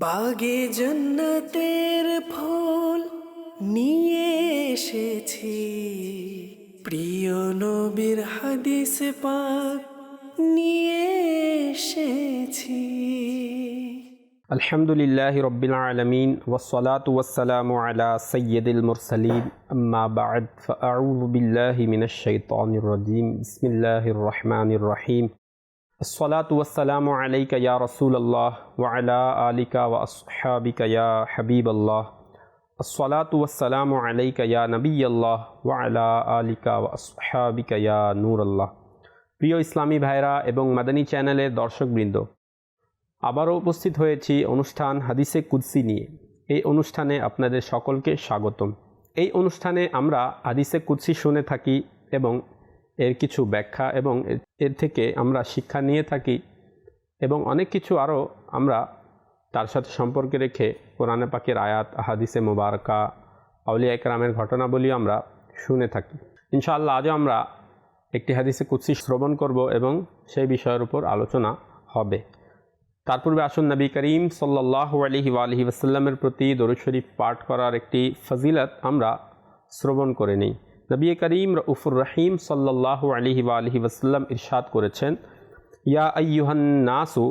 বাগে জন্নতের ফুল নিয়ে এসেছি। প্রিয় নবীর হাদিস পাক নিয়ে এসেছি। আলহামদুলিল্লাহ রব্বিল আলমিন ওসলাত ওসালাম আলা সৈয়দুল মুরসালিম আম্মা বাদ ফাউযু বিল্লাহি মিনাশ শাইতানির রাজিম, বিসমিল্লাহির রহমানির রহিম। সলাতাম আলাইকা রসুল রসুল্লাহ ওয়ালা আলিকা ওয়া আসহাবিকা ইয়া হাবিব আল্লাহ আসসালাতাম আলাইকা ইয়া নবী আল্লাহ ওয়ালা আলিকা ওয়া আসহাবিকা নূর আল্লাহ প্রিয় ইসলামী ভাইরা এবং মাদানী চ্যানেলের দর্শকবৃন্দ, আবারও উপস্থিত হয়েছি অনুষ্ঠান হাদিসে কুদ্সি নিয়ে। এই অনুষ্ঠানে আপনাদের সকলকে স্বাগতম। এই অনুষ্ঠানে আমরা হাদিসে কুদ্সি শুনে থাকি এবং এর কিছু ব্যাখ্যা এবং এর- থেকে আমরা শিক্ষা নিয়ে থাকি এবং অনেক কিছু আরও আমরা তার সাথে সম্পর্কে রেখে কোরআনে পাকের আয়াত, হাদিসে মোবারকা, আউলিয়া একরামের ঘটনাবলী আমরা শুনে থাকি। ইনশাআল্লাহ আজও আমরা একটি হাদিসে কুৎসি শ্রবণ করব এবং সেই বিষয়ের উপর আলোচনা হবে। তার পূর্বে আসুন নবী করিম সাল্লাহ আলহি আলহি ওসাল্লামের প্রতি দরুদ শরীফ পাঠ করার একটি ফজিলত আমরা শ্রবণ করে নিই। নবী করিম রউফুর রহিম সাল্লাহ আলহি আলহি ওসাল্লাম ইরশাদ করেছেন, ইয়া নাসু,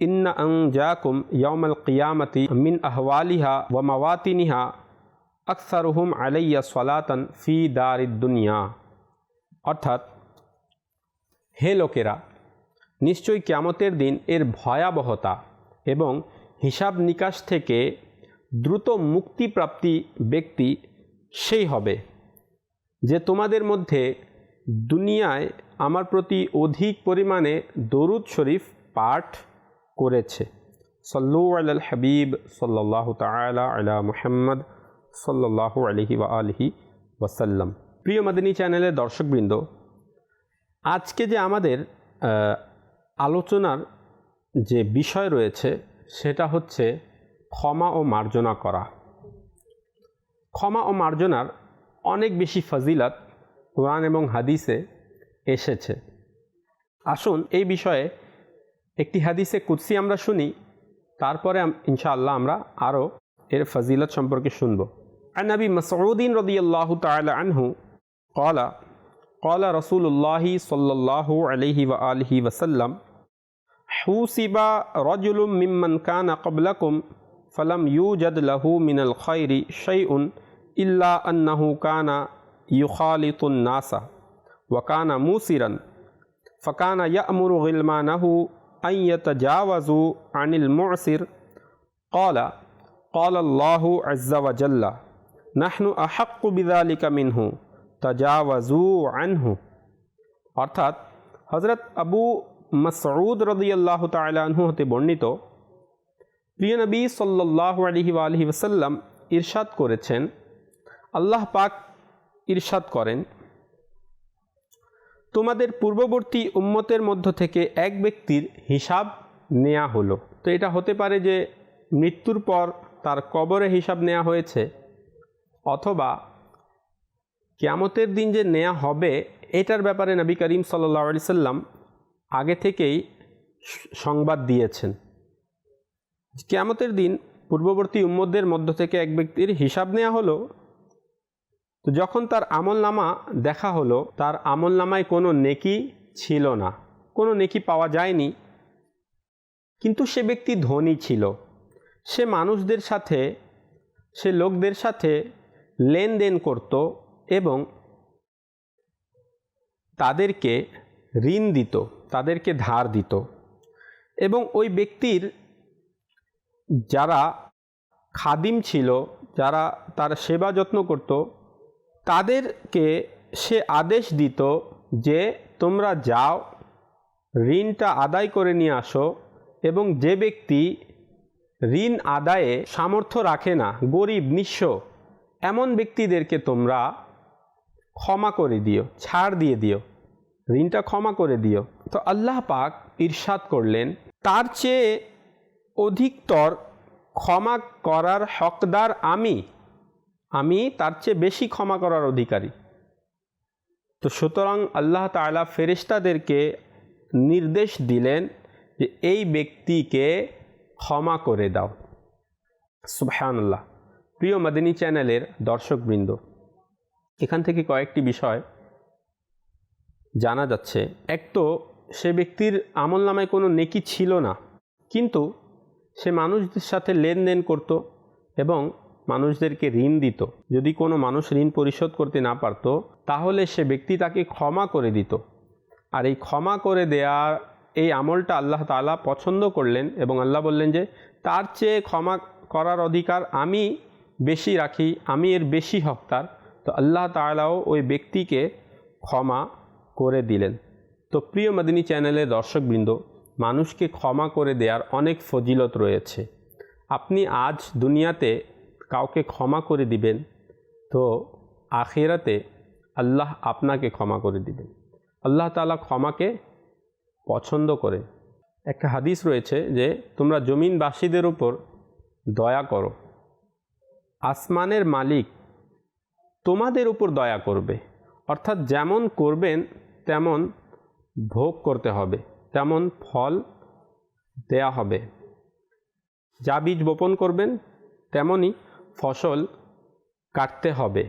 ইন্না আং জাকুম ইয়ৌমল কিয়ামতি মিন আহওয়ালিহা ওয়া মাওয়াতিনিহা আকসারুহুম আলাইয়া সলাতন ফি দারিদ দুনিয়া। অর্থাৎ, হে লোকেরা, নিশ্চয়ই ক্যামতের দিন এর ভয়াবহতা এবং হিসাব নিকাশ থেকে দ্রুত মুক্তিপ্রাপ্তি ব্যক্তি সেই হবে। যে তোমাদের মধ্যে দুনিয়ায় আমার প্রতি অধিক পরিমাণে দরুদ শরীফ পাঠ করেছে। সল্লু আল হাবিব সাল্লাহ তালা আলা মুহাম্মদ সাল্লাহ আলহি ওয়া আলহি ওয়াসাল্লাম। প্রিয় মাদিনী চ্যানেলের দর্শকবৃন্দ, আজকে যে আমাদের আলোচনার যে বিষয় রয়েছে, সেটা হচ্ছে ক্ষমা ও মার্জনা করা। ক্ষমা ও মার্জনার অনেক বেশি ফজিলাত কোরআন এবং হাদিসে এসেছে। আসুন এই বিষয়ে একটি হাদিসে কুৎসি আমরা শুনি, তারপরে ইনশাআল্লাহ আমরা আরও এর ফজিলত সম্পর্কে শুনব। আনবি মসরুদ্দিন রদিয়াল্লাহু তালা আনহু কলা কলা রসুল্লাহ সাল্লাহ আলহি ওয়া আলহি ওসাল্লাম হুসিবা রজুলুম মিম্মান কানা কবলাকুম ফলাম জদ লাহু মিনাল খৈরি শৈউন شيء إلا أنه كان يخالط الناس وكان موسرا فكان يأمر غلمانه أن يتجاوزوا عن المعسر قال قال الله عز وجل نحن أحق بذلك منه তাজাওয়াজু আনহু অর্থাৎ হজরত আবু মাসউদ রদিয়াল্লাহ তালাহু হতে বর্ণিত প্রিয় নবী সাল্লাহ আলহি আলহি ওসাল্লাম ইরশাদ করেছেন আল্লাহ পাক ইরশাদ করেন। তোমাদের পূর্ববর্তী উম্মতের মধ্য থেকে এক ব্যক্তির হিসাব নেওয়া হলো। তো এটা হতে পারে যে মৃত্যুর পর তার কবরে হিসাব নেওয়া হয়েছে, অথবা কেয়ামতের দিন যে নেওয়া হবে, এটার ব্যাপারে নবী করিম সাল্লা সাল্লাম আগে থেকেই সংবাদ দিয়েছেন। কেয়ামতের দিন পূর্ববর্তী উম্মদের মধ্য থেকে এক ব্যক্তির হিসাব নেওয়া হলো তো যখন তার আমল নামা দেখা হলো, তার আমল নামায় কোনো নেকি ছিল না। কোনো নেকি পাওয়া যায়নি। কিন্তু সে ব্যক্তি ধনী ছিল। সে মানুষদের সাথে, সে লোকদের সাথে লেনদেন করত এবং তাদেরকে ঋণ দিত, তাদেরকে ধার দিত। এবং ওই ব্যক্তির যারা খাদিম ছিল, যারা তার সেবা যত্ন করত তাদেরকে সে আদেশ দিত যে তোমরা যাও, ঋণটা আদায় করে নিয়ে আসো এবং যে ব্যক্তি ঋণ আদায়ে সামর্থ্য রাখে না, গরিব, নিঃস্ব, এমন ব্যক্তিদেরকে তোমরা ক্ষমা করে দিও, ছাড় দিয়ে দিও, ঋণটা ক্ষমা করে দিও। তো আল্লাহ পাক ইরশাদ করলেন, তার চেয়ে অধিকতর ক্ষমা করার হকদার আমি আমি তার চেয়ে বেশি ক্ষমা করার অধিকারী। তো সুতরাং আল্লাহ তাআলা ফেরেশতাদেরকে নির্দেশ দিলেন যে এই ব্যক্তিকে ক্ষমা করে দাও। সুবহানাল্লাহ। প্রিয় মাদিনী চ্যানেলের দর্শকবৃন্দ, এখান থেকে কয়েকটি বিষয় জানা যাচ্ছে। এক তো, সে ব্যক্তির আমল নামায় কোনো নেকি ছিল না, কিন্তু সে মানুষদের সাথে লেনদেন করত এবং মানুষদেরকে ঋণ দিত। যদি কোনো মানুষ ঋণ পরিশোধ করতে না পারত, তাহলে সে ব্যক্তি তাকে ক্ষমা করে দিত। আর এই ক্ষমা করে দেওয়ার এই আমলটা আল্লাহ তাআলা পছন্দ করলেন এবং আল্লাহ বললেন যে, তার চেয়ে ক্ষমা করার অধিকার আমি বেশি রাখি, আমি এর বেশি হকদার। তো আল্লাহ তাআলাও ওই ব্যক্তিকে ক্ষমা করে দিলেন। তো প্রিয় মাদিনী চ্যানেলের দর্শকবৃন্দ, মানুষকে ক্ষমা করে দেওয়ার অনেক ফজিলত রয়েছে। আপনি আজ দুনিয়াতে কাউকে ক্ষমা করে দিবেন, তো আখেরাতে আল্লাহ আপনাকে ক্ষমা করে দিবেন। আল্লাহ তালা ক্ষমাকে পছন্দ করে। একটা হাদিস রয়েছে যে, তোমরা জমিনবাসীদের উপর দয়া করো। আসমানের মালিক তোমাদের উপর দয়া করবে। অর্থাৎ যেমন করবেন, তেমন ভোগ করতে হবে। তেমন ফল দেয়া হবে। যা বীজ বপন করবেন, তেমনই ফসল কাটতে হবে।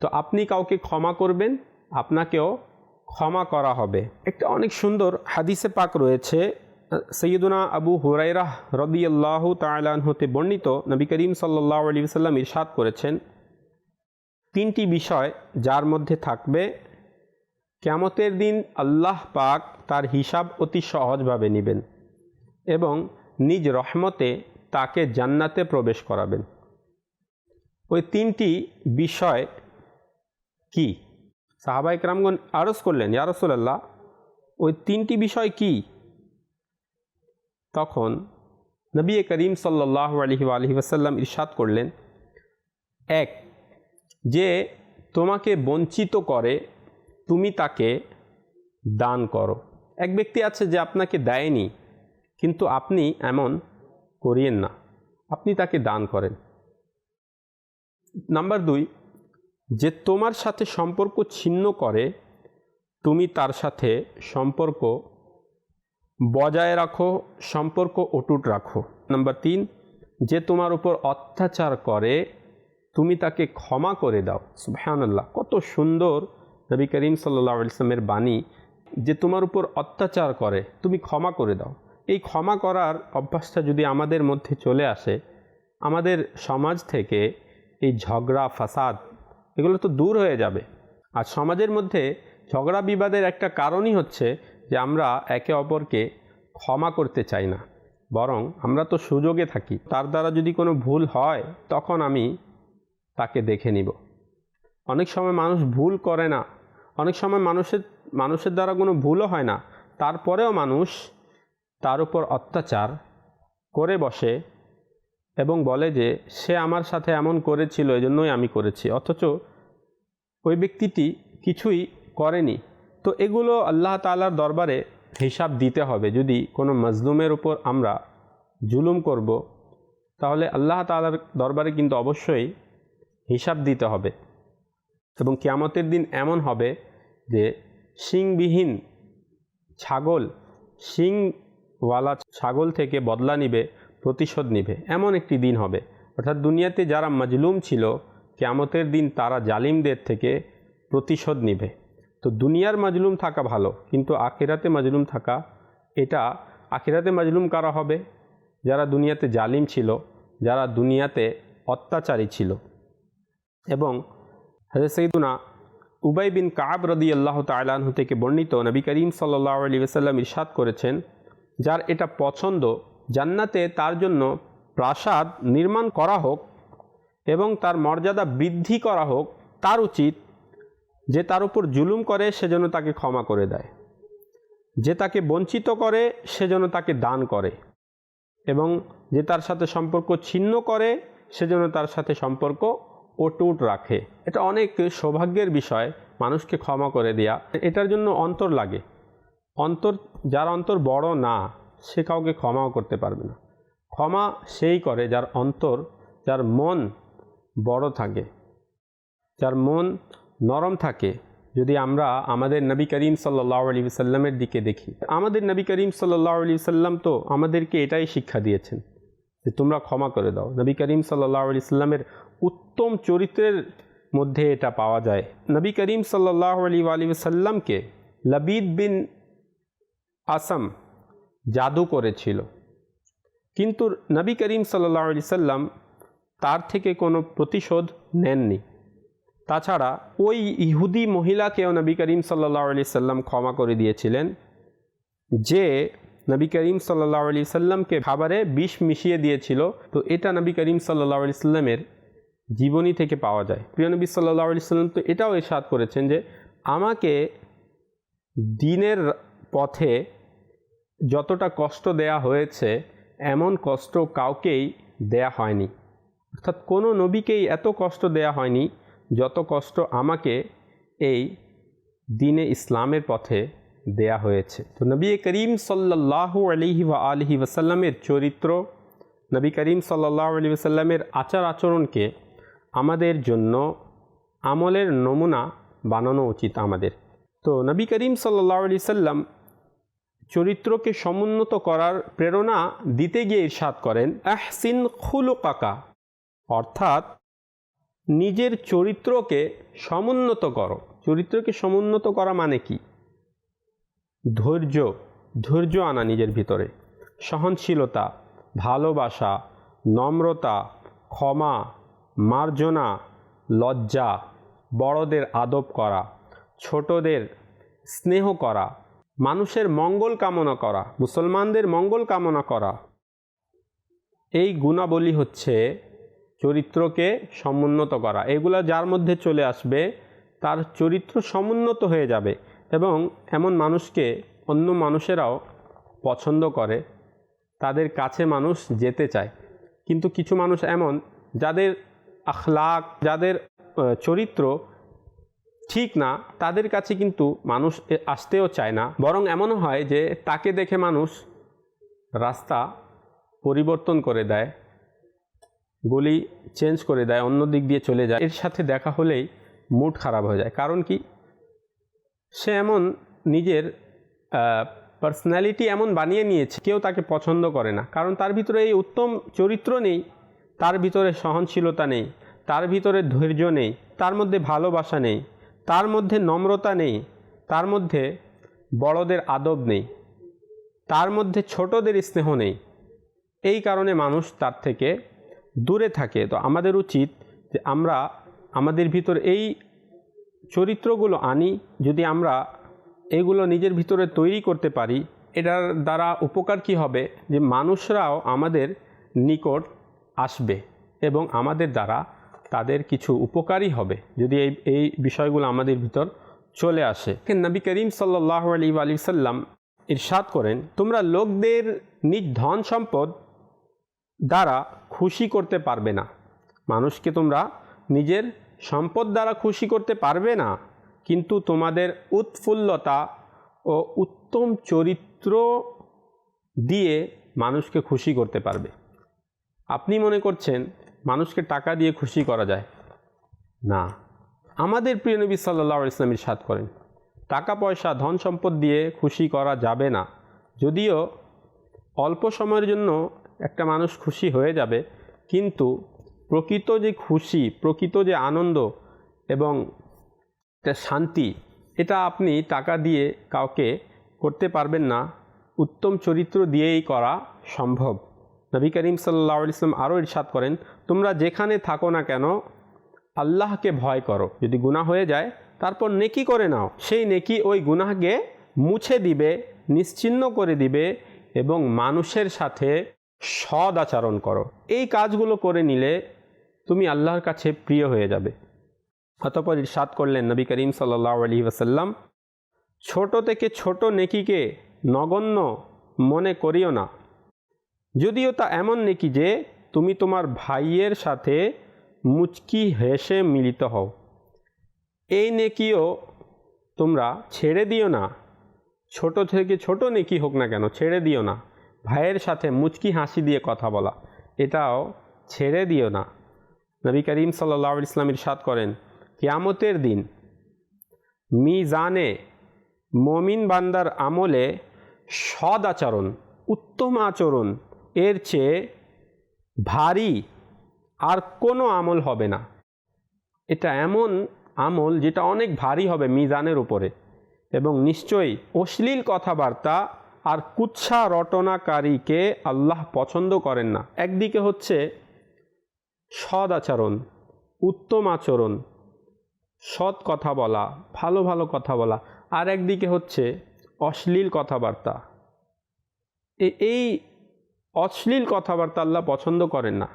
তো আপনি কাউকে ক্ষমা করবেন, আপনাকেও ক্ষমা করা হবে। একটা অনেক সুন্দর হাদিসে পাক রয়েছে, সৈয়দুনা আবু হুরাইরাহ রদিয়াল্লাহ হতে বর্ণিত, নবী করিম সাল্লাহ আলী সাল্লাম ইরশাদ করেছেন, তিনটি বিষয় যার মধ্যে থাকবে কেমতের দিন আল্লাহ পাক তার হিসাব অতি সহজভাবে নেবেন এবং নিজ রহমতে তাকে জান্নাতে প্রবেশ করাবেন। ওই তিনটি বিষয় কি? সাহাবাইক রামগণ আরজ করলেন ইয়ারসোল্লাহ ওই তিনটি বিষয় কি? তখন নবী করিম সাল্লাহ আলহি আলহি ওসাল্লাম ইরশাদ করলেন, এক, যে তোমাকে বঞ্চিত করে, তুমি তাকে দান করো। এক ব্যক্তি আছে যে আপনাকে দেয়নি, কিন্তু আপনি এমন করিয়েন না। আপনি তাকে দান করেন। নাম্বার দুই, যে তোমার সাথে সম্পর্ক ছিন্ন করে, তুমি তার সাথে সম্পর্ক বজায় রাখো, সম্পর্ক অটুট রাখো। নাম্বার তিন, যে তোমার উপর অত্যাচার করে, তুমি তাকে ক্ষমা করে দাও। সুবহানাল্লাহ, কত সুন্দর নবী করিম সাল্লাহ ইসলামের বাণী, যে তোমার উপর অত্যাচার করে, তুমি ক্ষমা করে দাও। এই ক্ষমা করার অভ্যাসটা যদি আমাদের মধ্যে চলে আসে, আমাদের সমাজ থেকে এই ঝগড়া, ফাসাদ, এগুলো তো দূর হয়ে যাবে। আর সমাজের মধ্যে ঝগড়া বিবাদের একটা কারণই হচ্ছে যে আমরা একে অপরকে ক্ষমা করতে চাই না, বরং আমরা তো সুযোগে থাকি। তার দ্বারা যদি কোনো ভুল হয়, তখন আমি তাকে দেখে নিব। অনেক সময় মানুষ ভুল করে না। অনেক সময় মানুষের মানুষের দ্বারা কোনো ভুলও হয় না। তারপরেও মানুষ তার উপর অত্যাচার করে বসে এবং বলে যে, সে আমার সাথে এমন করেছিল, এজন্যই আমি করেছি। অথচ ওই ব্যক্তিটি কিছুই করেনি। তো এগুলো আল্লাহ তালার দরবারে হিসাব দিতে হবে। যদি কোনো মজলুমের উপর আমরা জুলুম করব, তাহলে আল্লাহ তালার দরবারে কিন্তু অবশ্যই হিসাব দিতে হবে। এবং কিয়ামতের দিন এমন হবে যে, শিংবিহীন ছাগল, শিংওয়ালা ছাগল থেকে বদলা নিবে প্রতিশোধ নিবে। এমন একটি দিন হবে। অর্থাৎ দুনিয়াতে যারা মজলুম ছিল, কেয়ামতের দিন তারা জালিমদের থেকে প্রতিশোধ নিবে। তো দুনিয়ার মাজলুম থাকা ভালো, কিন্তু আখেরাতে মাজলুম থাকা, এটা আখেরাতে মাজলুম কারা হবে? যারা দুনিয়াতে জালিম ছিল, যারা দুনিয়াতে অত্যাচারী ছিল। এবং হজরত সৈদুনা উবাই বিন কাব রদি আল্লাহ তালাহু থেকে বর্ণিত নবী করিম সাল্লাহ আলী ওসাল্লাম ইরশাদ করেছেন, যার এটা পছন্দ জান্নাতে তার জন্য প্রাসাদ নির্মাণ করা হোক এবং তার মর্যাদা বৃদ্ধি করা হোক, তার উচিত যে তার উপর জুলুম করে, সে যেন তাকে ক্ষমা করে দেয়। যে তাকে বঞ্চিত করে, সে যেন তাকে দান করে এবং যে তার সাথে সম্পর্ক ছিন্ন করে, সে যেন তার সাথে সম্পর্ক অটুট রাখে। এটা অনেক সৌভাগ্যের বিষয়, মানুষকে ক্ষমা করে দেয়া। এটার জন্য অন্তর লাগে। অন্তর, যার অন্তর বড় না সে কাউকে ক্ষমাও করতে পারবে না। ক্ষমা সেই করে যার অন্তর, যার মন বড় থাকে, যার মন নরম থাকে। যদি আমরা আমাদের নবী করিম সাল্লাহ আলী সাল্লামের দিকে দেখি, আমাদের নবী করিম সাল্লাহ আলী সাল্লাম তো আমাদেরকে এটাই শিক্ষা দিয়েছেন যে তোমরা ক্ষমা করে দাও। নবী করিম সাল্লাহ আলি সাল্লামের উত্তম চরিত্রের মধ্যে এটা পাওয়া যায়। নবী করিম সাল্লাহ আলী আলী সাল্লামকে লবিদ বিন আসাম জাদু করেছিল। কিন্তু নবী করিম সাল্লাহ আলি সাল্লাম তার থেকে কোনো প্রতিশোধ নেননি। তাছাড়া ওই ইহুদি মহিলাকেও নবী করিম সাল্লাহ আলি সাল্লাম ক্ষমা করে দিয়েছিলেন, যে নবী করিম সাল্লাহ আলি সাল্লামকে খাবারে বিষ মিশিয়ে দিয়েছিল। তো এটা নবী করিম সাল্লাহ আলি সাল্লামের জীবনী থেকে পাওয়া যায়। প্রিয় নবী সাল্লাহ আলি সাল্লাম তো এটাও এরশাদ করেছেন যে, আমাকে দিনের পথে যতটা কষ্ট দেয়া হয়েছে, এমন কষ্ট কাউকেই দেয়া হয়নি। অর্থাৎ কোনো নবীকেই এত কষ্ট দেয়া হয়নি, যত কষ্ট আমাকে এই দিনে ইসলামের পথে দেয়া হয়েছে। তো নবী করিম সাল্লাহ আলিহি ওয়া আলহি ওয়াসাল্লামের চরিত্র, নবী করিম সাল্লাহ আলি ওসাল্লামের আচার আচরণকে আমাদের জন্য আমলের নমুনা বানানো উচিত আমাদের। তো নবী করিম সাল্লাহ আলি সাল্লাম চরিত্রকে সমুন্নত করার প্রেরণা দিতে গিয়ে ইরশাদ করেন, আহসিন খুলুকাকা অর্থাৎ নিজের চরিত্রকে সমুন্নত করো। চরিত্রকে সমুন্নত করা মানে কি? ধৈর্য ধৈর্য আনা নিজের ভিতরে। সহনশীলতা, ভালোবাসা, নম্রতা, ক্ষমা, মার্জনা, লজ্জা, বড়দের আদব করা, ছোটদের স্নেহ করা মানুষের মঙ্গল কামনা করা, মুসলমানদের মঙ্গল কামনা করা। এই গুণাবলী হচ্ছে চরিত্রকে সমুন্নত করা। এগুলা যার মধ্যে চলে আসবে, তার চরিত্র সমুন্নত হয়ে যাবে এবং এমন মানুষকে অন্য মানুষেরাও পছন্দ করে, তাদের কাছে মানুষ যেতে চায়। কিন্তু কিছু মানুষ এমন, যাদের আখলাক, যাদের চরিত্র ঠিক না, তাদের কাছে কিন্তু মানুষ আসতেও চায় না। বরং এমনও হয় যে তাকে দেখে মানুষ রাস্তা পরিবর্তন করে দেয়, গলি চেঞ্জ করে দেয়, অন্য দিক দিয়ে চলে যায়। এর সাথে দেখা হলেই মুড খারাপ হয়ে যায়। কারণ কি? সে এমন নিজের পার্সোনালিটি এমন বানিয়ে নিয়েছে, কেউ তাকে পছন্দ করে না। কারণ তার ভিতরে এই উত্তম চরিত্র নেই, তার ভিতরে সহনশীলতা নেই, তার ভিতরে ধৈর্য নেই, তার মধ্যে ভালোবাসা নেই। তার মধ্যে নম্রতা নেই, তার মধ্যে বড়দের আদব নেই, তার মধ্যে ছোটদের স্নেহ নেই। এই কারণে মানুষ তার থেকে দূরে থাকে। তো আমাদের উচিত যে আমরা আমাদের ভিতর এই চরিত্রগুলো আনি, যদি আমরা এগুলো নিজের ভিতরে তৈরি করতে পারি, এটার দ্বারা উপকার কি হবে? যে মানুষরাও আমাদের নিকট আসবে এবং আমাদের দ্বারা তাদের কিছু উপকারী হবে যদি এই এই বিষয়গুলো আমাদের ভিতর চলে আসে। নবী করিম সাল্লাহ আলী আলি সাল্লাম ইরশাদ করেন, তোমরা লোকদের নিজ ধন সম্পদ দ্বারা খুশি করতে পারবে না। মানুষকে তোমরা নিজের সম্পদ দ্বারা খুশি করতে পারবে না, কিন্তু তোমাদের উৎফুল্লতা ও উত্তম চরিত্র দিয়ে মানুষকে খুশি করতে পারবে। আপনি মনে করছেন মানুষকে টাকা দিয়ে খুশি করা যায়? না। আমাদের প্রিয় নবী সাল্লাহ ইসলামের সাথ করেন, টাকা পয়সা, ধন সম্পদ দিয়ে খুশি করা যাবে না। যদিও অল্প সময়ের জন্য একটা মানুষ খুশি হয়ে যাবে, কিন্তু প্রকৃত যে খুশি, প্রকৃত যে আনন্দ এবং শান্তি, এটা আপনি টাকা দিয়ে কাউকে করতে পারবেন না। উত্তম চরিত্র দিয়েই করা সম্ভব। নবী করিম সাল্লাহ ইসলাম আরও ইরশাদ করেন তোমরা যেখানে থাকো না কেন, আল্লাহকে ভয় করো। যদি গুনাহ হয়ে যায়, তারপর নেকি করে নাও। সেই নেকি ওই গুনাহকে মুছে দিবে, নিশ্চিন্ন করে দিবে এবং মানুষের সাথে সদ আচরণ করো। এই কাজগুলো করে নিলে তুমি আল্লাহর কাছে প্রিয় হয়ে যাবে। অতপর ইরশাদ করলেন নবী করিম সাল্লাহ আলী ওসাল্লাম ছোট থেকে ছোট নেকিকে নগণ্য মনে করিও না। যদিও তা এমন নেকি যে তুমি তোমার ভাইয়ের সাথে মুচকি হেসে মিলিত হও। এই নেকিও তোমরা ছেড়ে দিও না। ছোট থেকে ছোট নেকি হোক না কেন, ছেড়ে দিও না। ভাইয়ের সাথে মুচকি হাসি দিয়ে কথা বলা, এটাও ছেড়ে দিও না। নবী করিম সাল্লাহ ইসলাম ইরশাদ করেন, কিয়ামতের দিন মিজানে মমিন বান্দার আমলে সদ আচরণ উত্তম আচরণ, এর চেয়ে ভারী আর কোনো আমল হবে না। এটা এমন আমল যেটা অনেক ভারী হবে মিজানের উপরে এবং নিশ্চয়ই অশ্লীল কথাবার্তা আর কুৎসা রটনাকারীকে আল্লাহ পছন্দ করেন না। একদিকে হচ্ছে সদ আচরণ, উত্তম আচরণ, সৎ কথা বলা, ভালো ভালো কথা বলা, আর একদিকে হচ্ছে অশ্লীল কথাবার্তা। এই অশ্লীল কথাবার্তা আল্লাহ পছন্দ করেন না।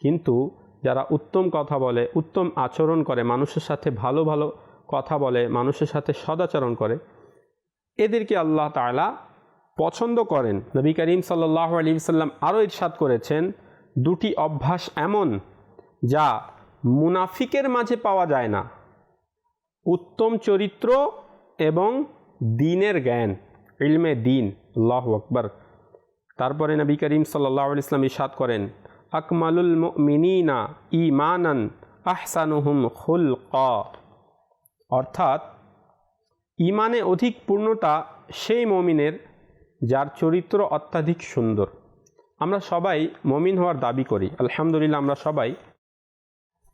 কিন্তু যারা উত্তম কথা বলে, উত্তম আচরণ করে, মানুষের সাথে ভালো ভালো কথা বলে, মানুষের সাথে সদাচরণ করে, এদেরকে আল্লাহ তাআলা পছন্দ করেন। নবী করিম সাল্লাহ আলী সাল্লাম আরও ইরশাদ করেছেন, দুটি অভ্যাস এমন যা মুনাফিকের মাঝে পাওয়া যায় না। উত্তম চরিত্র এবং দিনের জ্ঞান, ইলমে দিন, আল্লাহ আকবর। তারপরে নবী করিম সাল্লাহ ইসলাম ইসাদ করেন, আকমালুল মিনিনা ইমানান আহসানুহুম খুল ক অর্থাৎ ইমানে অধিক পূর্ণতা সেই মমিনের যার চরিত্র অত্যাধিক সুন্দর। আমরা সবাই মমিন হওয়ার দাবি করি, আলহামদুলিল্লাহ আমরা সবাই,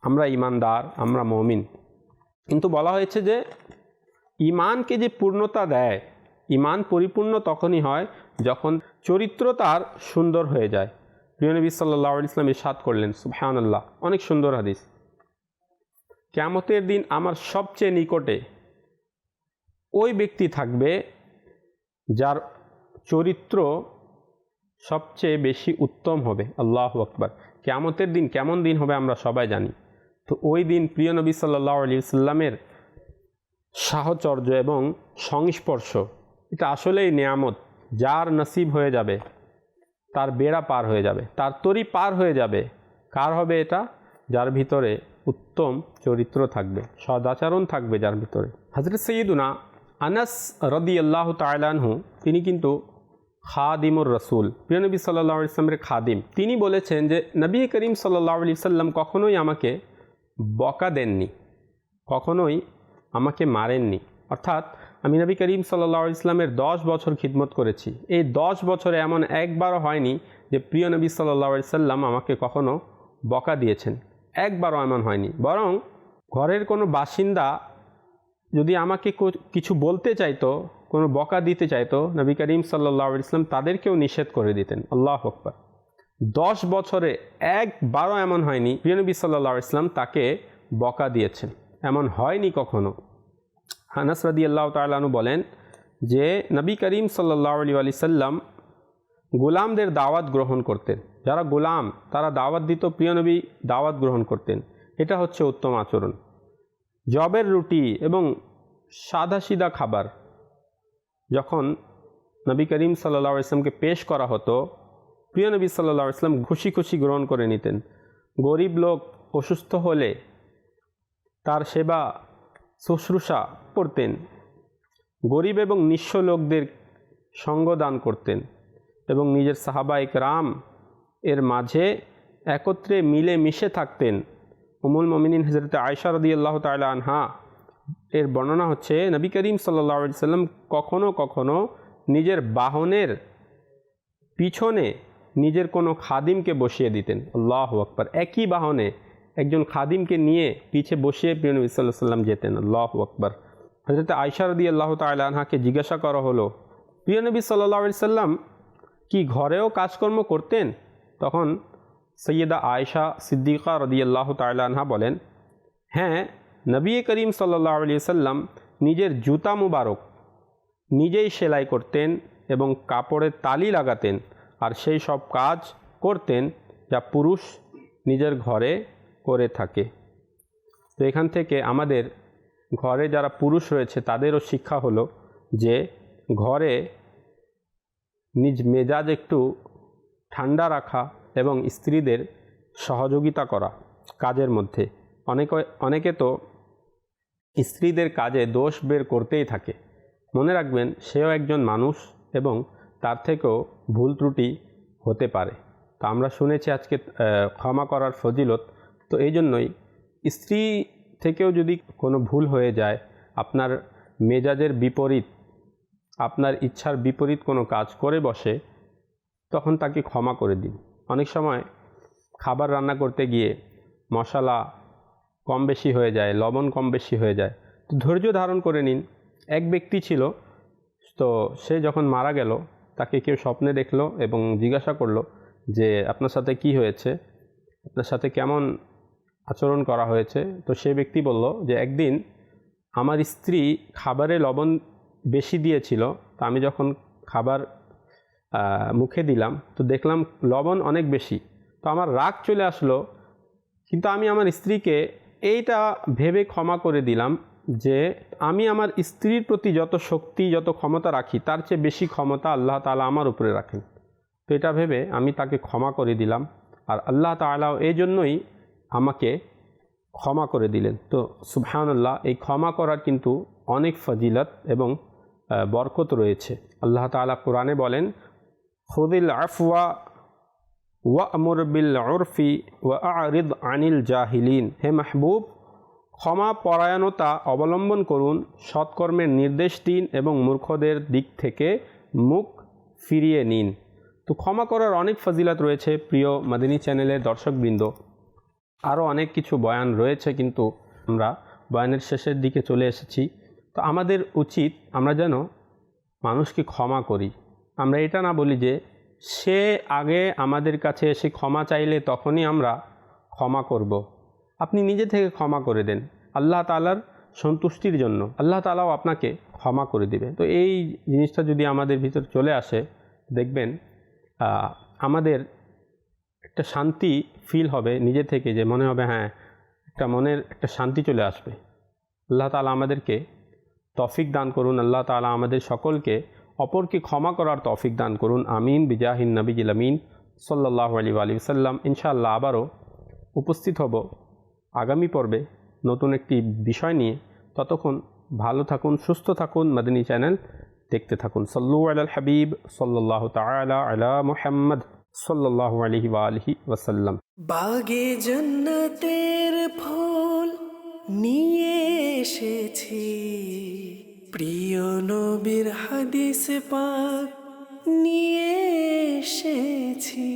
আমরা ইমানদার আমরা মমিন। কিন্তু বলা হয়েছে যে ইমানকে যে পূর্ণতা দেয় ইমান পরিপূর্ণ তখনই হয় যখন চরিত্র তার সুন্দর হয়ে যায়। প্রিয় নবী সাল্লাহ ইসলাম ইসাদ করলেন সুবহান আল্লাহ অনেক সুন্দর হাদিস। কেমতের দিন আমার সবচেয়ে নিকটে ওই ব্যক্তি থাকবে যার চরিত্র সবচেয়ে বেশি উত্তম হবে। আল্লাহ আকবর। কেমতের দিন কেমন দিন হবে আমরা সবাই জানি। তো ওই দিন প্রিয় নবী সাল্লাহ আলী সাল্লামের সাহচর্য এবং সংস্পর্শ, এটা আসলেই নিয়ামত। যার নসিব হয়ে যাবে, তার বেড়া পার হয়ে যাবে, তার তরি পার হয়ে যাবে। কার হবে এটা? যার ভিতরে উত্তম চরিত্র থাকবে, সদাচরণ থাকবে যার ভিতরে। হজরত সৈয়দুনা আনাস রদি আল্লাহ তাইলানহু তিনি কিন্তু খাদিমুর রসুল, প্রিয় নবী সাল্লাহ ইসলামের খাদিম। তিনি বলেছেন যে, নবী করিম সাল্লাহ আলি সাল্লাম কখনোই আমাকে বকা দেননি, কখনোই আমাকে মারেননি। অর্থাৎ আমি নবী করিম সাল্লাহ ইসলামের দশ বছর খিদমত করেছি। এই দশ বছরে এমন একবারও হয়নি যে প্রিয় নবী সাল্লাহ সাল্লাম আমাকে কখনো বকা দিয়েছেন। একবারও এমন হয়নি। বরং ঘরের কোনো বাসিন্দা যদি আমাকে কিছু বলতে চাইতো, কোনো বকা দিতে চাইতো, নবী করিম সাল্লাহ ইসলাম তাদেরকেও নিষেধ করে দিতেন। আল্লাহ আকবর। দশ বছরে একবারও এমন হয়নি, প্রিয় প্রিয়নবী সাল্লাহ ইসলাম তাকে বকা দিয়েছেন। এমন হয়নি কখনো। হানাস রাদি আল্লাহ তালু বলেন যে, নবী করিম সাল্লাহ আলী আলি সাল্লাম গোলামদের দাওয়াত গ্রহণ করতেন। যারা গোলাম, তারা দাওয়াত দিত প্রিয় নবী দাওয়াত গ্রহণ করতেন। এটা হচ্ছে উত্তম আচরণ। জবের রুটি এবং সাদাসিদা খাবার। যখন নবী করিম সাল্লাহ ইসলামকে পেশ করা হতো, প্রিয় নবী সাল্লাহ ইসলাম খুশি খুশি গ্রহণ করে নিতেন। গরিব লোক অসুস্থ হলে তার সেবা শুশ্রূষা করতেন। গরিব এবং নিঃস্ব লোকদের সঙ্গ দান করতেন এবং নিজের সাহাবাইক রাম এর মাঝে একত্রে মিলে মিশে থাকতেন। উমুল মমিনিন হজরত আয়সা রদি আল্লাহ তালা আনহা এর বর্ণনা হচ্ছে, নবী করিম সাল্লাহ সাল্লাম কখনও কখনও নিজের বাহনের পিছনে নিজের কোনো খাদিমকে বসিয়ে দিতেন। আল্লাহ আকবর। একই বাহনে একজন খাদিমকে নিয়ে পিছে বসিয়ে প্রিয় নবী সাল্লাহ সাল্লাম যেতেন, আল্লাহ আকবর। হজরত আয়সা রদি আল্লাহ তালা আনহাকে জিজ্ঞাসা করা হলো, প্রিয় নবী সাল্লাহ সাল্লাম কি ঘরেও কাজকর্ম করতেন? তখন সৈয়দা আয়েশা সিদ্দিকা রদিয়াল্লাহ তাল্লাহা বলেন হ্যাঁ নবী করিম সাল্লাহ আলি সাল্লাম নিজের জুতা মুবারক নিজেই সেলাই করতেন এবং কাপড়ের তালি লাগাতেন আর সেই সব কাজ করতেন যা পুরুষ নিজের ঘরে করে থাকে। তো এখান থেকে আমাদের ঘরে যারা পুরুষ রয়েছে, তাদেরও শিক্ষা হলো যে ঘরে নিজ মেজাজ একটু ঠান্ডা রাখা এবং স্ত্রীদের সহযোগিতা করা কাজের মধ্যে। অনেকে অনেকে তো স্ত্রীদের কাজে দোষ বের করতেই থাকে। মনে রাখবেন, সেও একজন মানুষ এবং তার থেকেও ভুল ত্রুটি হতে পারে। তো আমরা শুনেছি আজকে ক্ষমা করার ফজিলত তো এই জন্যই স্ত্রী থেকেও যদি কোনো ভুল হয়ে যায়, আপনার মেজাজের বিপরীত, আপনার ইচ্ছার বিপরীত কোনো কাজ করে বসে, তখন তাকে ক্ষমা করে দিন। অনেক সময় খাবার রান্না করতে গিয়ে মশলা কম বেশি হয়ে যায়, লবণ কম বেশি হয়ে যায়, তো ধৈর্য ধারণ করে নিন। এক ব্যক্তি ছিল, তো সে যখন মারা গেল, তাকে কেউ স্বপ্নে দেখল এবং জিজ্ঞাসা করল যে, আপনার সাথে কি হয়েছে? আপনার সাথে কেমন আচরণ করা হয়েছে। তো সে ব্যক্তি বলল যে, একদিন আমার স্ত্রী খাবারে লবণ বেশি দিয়েছিল, তো আমি যখন খাবার মুখে দিলাম, তো দেখলাম লবণ অনেক বেশি। তো আমার রাগ চলে আসলো, কিন্তু আমি আমার স্ত্রীকে এইটা ভেবে ক্ষমা করে দিলাম যে, আমি আমার স্ত্রীর প্রতি যত শক্তি, যত ক্ষমতা রাখি, তার চেয়ে বেশি ক্ষমতা আল্লাহ তাআলা আমার উপরে রাখেন। তো এটা ভেবে আমি তাকে ক্ষমা করে দিলাম। আর আল্লাহ তাআলাও এই জন্যই আমাকে ক্ষমা করে দিলেন। তো সুবহানাল্লাহ, এই ক্ষমা করার কিন্তু অনেক ফজিলত এবং বরকত রয়েছে। আল্লাহ তাআলা কোরআনে বলেন, খুদিল আফওয়া ওয়ামুর বিল উরফি ওয়া আরিদ আনিল জাহিলিন। হে মাহবুব, ক্ষমা পরায়ণতা অবলম্বন করুন, সৎকর্মের নির্দেশ দিন এবং মূর্খদের দিক থেকে মুখ ফিরিয়ে নিন। তো ক্ষমা করার অনেক ফজিলত রয়েছে, প্রিয় মাদিনী চ্যানেলের দর্শকবৃন্দ। আরও অনেক কিছু বয়ান রয়েছে, কিন্তু আমরা বয়ানের শেষের দিকে চলে এসেছি। তো আমাদের উচিত আমরা যেন মানুষকে ক্ষমা করি। আমরা এটা না বলি যে, সে আগে আমাদের কাছে এসে ক্ষমা চাইলে তখনই আমরা ক্ষমা করব। আপনি নিজে থেকে ক্ষমা করে দেন আল্লাহ তালার সন্তুষ্টির জন্য। আল্লাহ তালাও আপনাকে ক্ষমা করে দিবে। তো এই জিনিসটা যদি আমাদের ভিতর চলে আসে, দেখবেন আমাদের একটা শান্তি ফিল হবে নিজে থেকে যে মনে হবে হ্যাঁ একটা মনের একটা শান্তি চলে আসবে। আল্লাহ তালা আমাদেরকে তফিক দান করুন। আল্লাহ তালা আমাদের সকলকে অপরকে ক্ষমা করার তফিক দান করুন। আমিন। বিজাহিন নবীজিল আমিন। সাল্লাহ আলী আলী সাল্লাম ইনশাআল্লাহ আবারও উপস্থিত হব আগামী পর্বে নতুন একটি বিষয় নিয়ে। ততক্ষণ ভালো থাকুন, সুস্থ থাকুন। মাদিনী চ্যানেল দেখতে থাকুন। সল্লু আল হাবিব। সাল্লাহ তালা আলা মুহাম্মদ। সাল্লাহ আলহি আলহি ওয়াসাল্লাম। বাগে জন্নতের ফুল নিয়ে এসেছি। প্রিয় নবীর হাদিস পাক নিয়ে এসেছি।